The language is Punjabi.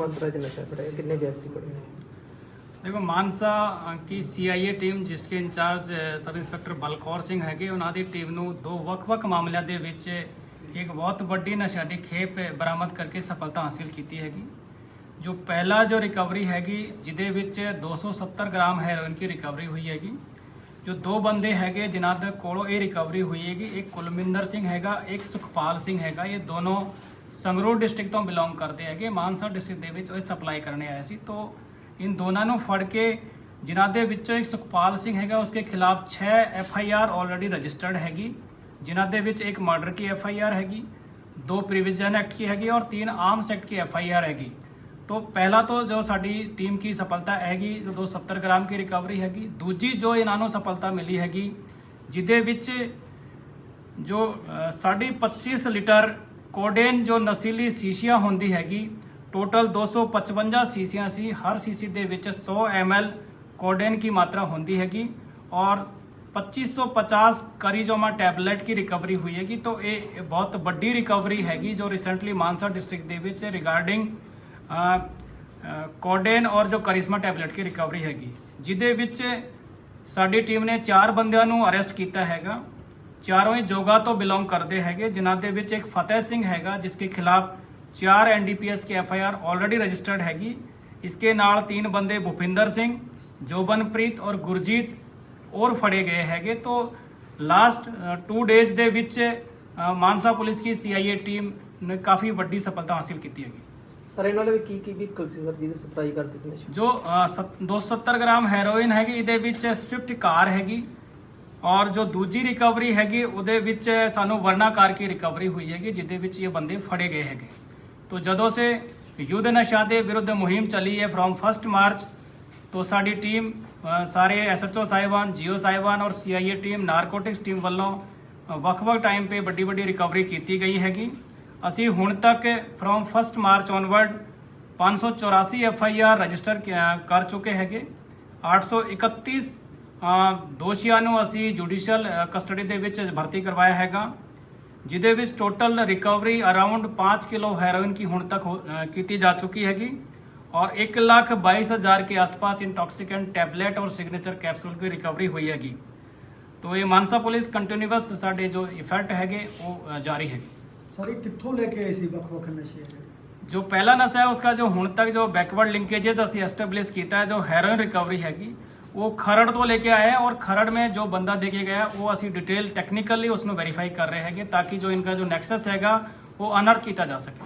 ਮਾਤਰਾ 'ਚ ਨਸ਼ਾ ਫੜਿਆ ਕਿੰਨੇ ਵਿਅਕਤੀ ਫੜੇ ਦੇਖੋ ਮਾਨਸਾ ਅ, ਕੀ ਸੀਆਈਏ ਟੀਮ ਜਿਸ ਕੇ incharge sub inspector Balkaur Singh ਹੈਗੇ ਉਹਨਾਂ ਦੀ ਟੀਮ ਨੂੰ ਦੋ ਵੱਖ-ਵੱਖ ਮਾਮਲਿਆਂ ਦੇ ਵਿੱਚ ਇੱਕ ਬਹੁਤ ਵੱਡੀ ਨਸ਼ਾ ਦੀ ਖੇਪ ਬਰਾਮਦ ਕਰਕੇ ਸਫਲਤਾ ਹਾਸਲ ਕੀਤੀ ਹੈਗੀ। ਜੋ ਪਹਿਲਾ ਜੋ ਰਿਕਵਰੀ ਹੈਗੀ ਜਿਹਦੇ ਵਿੱਚ 270 ਗ੍ਰਾਮ ਹੈਰੋਇਨ ਦੀ ਰਿਕਵਰੀ ਹੋਈ ਹੈਗੀ। ਜੋ ਦੋ ਬੰਦੇ ਹੈਗੇ ਜਿਨ੍ਹਾਂ ਦੇ ਕੋਲੋਂ ਇਹ ਰਿਕਵਰੀ ਹੋਈ ਹੈਗੀ ਇੱਕ ਕੁਲਮਿੰਦਰ ਸਿੰਘ ਹੈਗਾ ਇੱਕ ਸੁਖਪਾਲ ਸਿੰਘ ਹੈਗਾ ਇਹ ਦੋਨੋਂ ਸੰਗਰੂਰ ਡਿਸਟ੍ਰਿਕਟ ਤੋਂ ਬਿਲੋਂਗ ਕਰਦੇ ਹੈਗੇ। ਮਾਨਸਾ ਡਿਸਟ੍ਰਿਕਟ ਦੇ ਵਿੱਚ ਉਹ ਸਪਲਾਈ ਕਰਨੇ ਆਏ ਸੀ। ਤੋਂ ਇਨ ਦੋਨਾਂ ਨੂੰ ਫੜ ਕੇ ਜਿਨ੍ਹਾਂ ਦੇ ਵਿੱਚੋਂ ਇੱਕ ਸੁਖਪਾਲ ਸਿੰਘ ਹੈਗਾ, ਉਸਕੇ ਖਿਲਾਫ 6 F I R already registered ਹੈਗੀ। ਜਿਨ੍ਹਾਂ ਦੇ ਵਿੱਚ ਇੱਕ ਮਰਡਰ ਕੀ ਐਫ ਆਈ ਆਰ ਹੈਗੀ, ਦੋ ਪ੍ਰੀਵਿਜ਼ਨ ਐਕਟ ਕੀ ਹੈਗੀ ਔਰ ਤਿੰਨ ਆਰਮਸ ਐਕਟ ਕੀ ਐਫ ਆਈ ਆਰ ਹੈਗੀ। ਤੋਂ ਪਹਿਲਾ ਤੋਂ ਜੋ ਸਾਡੀ ਟੀਮ ਕੀ ਸਫਲਤਾ ਹੈਗੀ ਜੋ 270 ਗ੍ਰਾਮ ਕੀ ਰਿਕਵਰੀ ਹੈਗੀ, ਦੂਜੀ ਜੋ ਇਹਨਾਂ ਨੂੰ ਸਫਲਤਾ ਮਿਲੀ ਹੈਗੀ, ਜਿਹਦੇ ਵਿੱਚ ਜੋ 25.5 ਲੀਟਰ ਕੋਡੇਨ ਜੋ ਨਸ਼ੀਲੀ ਸ਼ੀਸ਼ੀਆਂ ਹੁੰਦੀ ਹੈਗੀ ਟੋਟਲ 255 ਸ਼ੀਸ਼ੀਆਂ ਸੀ ਹਰ ਸ਼ੀਸ਼ੀ ਦੇ ਵਿੱਚ 100 ml ਕੋਡੇਨ की ਮਾਤਰਾ ਹੁੰਦੀ ਹੈਗੀ ਔਰ 2550 ਕਰੀਜੋਮਾ ਟੈਬਲੇਟ की ਰਿਕਵਰੀ ਹੋਈ ਹੈਗੀ ਤਾਂ ਇਹ ਬਹੁਤ ਵੱਡੀ ਰਿਕਵਰੀ ਹੈਗੀ ਜੋ ਰੀਸੈਂਟਲੀ ਮਾਨਸਾ ਡਿਸਟ੍ਰਿਕਟ ਦੇ ਵਿੱਚ ਰਿਗਾਰਡਿੰਗ ਕੋਡੇਨ ਔਰ ਜੋ ਕਰਿਸ਼ਮਾ ਟੈਬਲੇਟ की ਰਿਕਵਰੀ ਹੈਗੀ ਜਿਹਦੇ ਵਿੱਚ ਸਾਡੀ ਟੀਮ ਨੇ ਚਾਰ ਬੰਦਿਆਂ ਨੂੰ ਅਰੈਸਟ ਕੀਤਾ ਹੈਗਾ ਚਾਰੋਂ ਹੀ ਜੋਗਾ ਤੋਂ ਬਿਲੋਂਗ ਕਰਦੇ ਹੈਗੇ ਜਿਨ੍ਹਾਂ ਦੇ ਵਿੱਚ ਇੱਕ ਫਤਿਹ ਸਿੰਘ ਹੈਗਾ ਜਿਸਕੇ ਖਿਲਾਫ ਚਾਰ ਐਨਡੀਪੀਐਸ ਕੀ ਐਫਆਈਆਰ ਆਲਰੇਡੀ ਰਜਿਸਟਰਡ ਹੈਗੀ। ਇਸਕੇ ਨਾਲ ਤਿੰਨ ਬੰਦੇ ਭੁਪਿੰਦਰ ਸਿੰਘ ਜੋਬਨਪ੍ਰੀਤ ਔਰ ਗੁਰਜੀਤ ਔਰ ਫੜੇ ਗਏ ਹੈਗੇ। ਤੋਂ ਲਾਸਟ 2 ਡੇਜ਼ ਦੇ ਵਿੱਚ ਮਾਨਸਾ ਪੁਲਿਸ ਕੀ ਸੀਆਈਏ ਟੀਮ ਨੇ ਕਾਫੀ ਵੱਡੀ ਸਫਲਤਾ ਹਾਸਿਲ ਕੀਤੀ ਹੈਗੀ। ਸਰ ਇਹਨਾਂ ਵੀ ਕੀ ਕੀ ਵਹੀਕਲ ਸੀ ਸਰ ਜਿਹਦੀ ਸਪਲਾਈ ਕਰਦੇ ਸੀ ਜੋ ਅ, ਸੱਤ- 270 ਗ੍ਰਾਮ ਹੈਰੋਇਨ ਹੈਗੀ ਇਹਦੇ ਵਿੱਚ ਸਵਿਫਟ ਕਾਰ ਹੈਗੀ। ਔਰ ਜੋ ਦੂਜੀ ਰਿਕਵਰੀ ਹੈਗੀ ਉਹਦੇ ਵਿੱਚ ਸਾਨੂੰ ਵਰਨਾਕਾਰ ਕੀ ਰਿਕਵਰੀ ਹੋਈ ਹੈਗੀ ਜਿਹਦੇ ਵਿੱਚ ਇਹ ਬੰਦੇ ਫੜੇ ਗਏ ਹੈਗੇ। ਤੋ ਜਦੋਂ ਸੇ ਯੁੱਧ ਨਸ਼ਾ ਦੇ ਵਿਰੁੱਧ ਮੁਹਿੰਮ ਚੱਲੀ ਹੈ ਫਰੋਮ 1 ਮਾਰਚ ਤੋ ਸਾਡੀ ਟੀਮ ਅ, ਸਾਰੇ ਐਸਐਚਓ ਸਾਹਿਬਾਨ ਜੀਓ ਸਾਹਿਬਾਨ ਔਰ ਸੀਆਈਏ ਟੀਮ ਨਾਰਕੋਟਿਕਸ ਟੀਮ ਵੱਲੋਂ ਵੱਖ-ਵੱਖ ਟਾਈਮ ਤੇ ਵੱਡੀ ਵੱਡੀ ਰਿਕਵਰੀ ਕੀਤੀ ਗਈ ਹੈਗੀ। ਅਸੀਂ ਹੁਣ ਤੱਕ from 1 March onward 584 F I R register ਕਰ ਚੁੱਕੇ ਹੈਗੇ। 831 ਅ, ਦੋਸ਼ੀਆਂ ਨੂੰ ਅਸੀਂ ਜੁਡੀਸ਼ੀਅਲ ਕਸਟਡੀ ਦੇ ਵਿੱਚ ਭਰਤੀ ਕਰਵਾਇਆ ਹੈਗਾ ਜਿਹਦੇ ਵਿੱਚ total recovery around 5 kilo heroin ਕੀ ਹੁਣ ਤੱਕ ਕੀਤੀ ਜਾ ਚੁੱਕੀ ਹੈਗੀ और एक लाख बाईस हजार के आसपास इंटॉक्सिकेंट टैबलेट और सिग्नेचर कैप्सूल की रिकवरी हुई हैगी तो ये मानसा पुलिस कंटिन्यूस साढ़े जो इफेक्ट हैगे वो जारी है सर कितों लेके आई सी ਵੱਖ ਵੱਖ ਨਸ਼ੇ ਜੋ ਪਹਿਲਾ ਨਸ਼ਾ ਹੈ ਉਸਕਾ ਜੋ ਹੁਣ ਤੱਕ ਜੋ ਬੈਕਵਰਡ ਲਿੰਕੇजेस ਅਸੀਂ ਐਸਟੈਬਲਿਸ਼ ਕੀਤਾ ਹੈ ਜੋ ਹੈਰੋਇਨ ਰਿਕਵਰੀ ਹੈਗੀ ਉਹ ਖਰੜ ਤੋਂ ਲੈ ਕੇ ਆਏ ਔਰ ਖਰੜ में ਜੋ ਬੰਦਾ ਦੇ ਕੇ ਗਿਆ, ਉਹ ਅਸੀਂ ਡਿਟੇਲ ਟੈਕਨੀਕਲੀ ਉਸ ਨੂੰ ਵੈਰੀਫਾਈ ਕਰ ਰਹੇ ਹੈਗੇ ਤਾਂ ਕਿ ਜੋ ਇਨਕਾ ਜੋ ਨੈਕਸਸ ਹੈਗਾ, ਉਹ ਅਨਰਥ ਕੀਤਾ ਜਾ ਸਕੇ।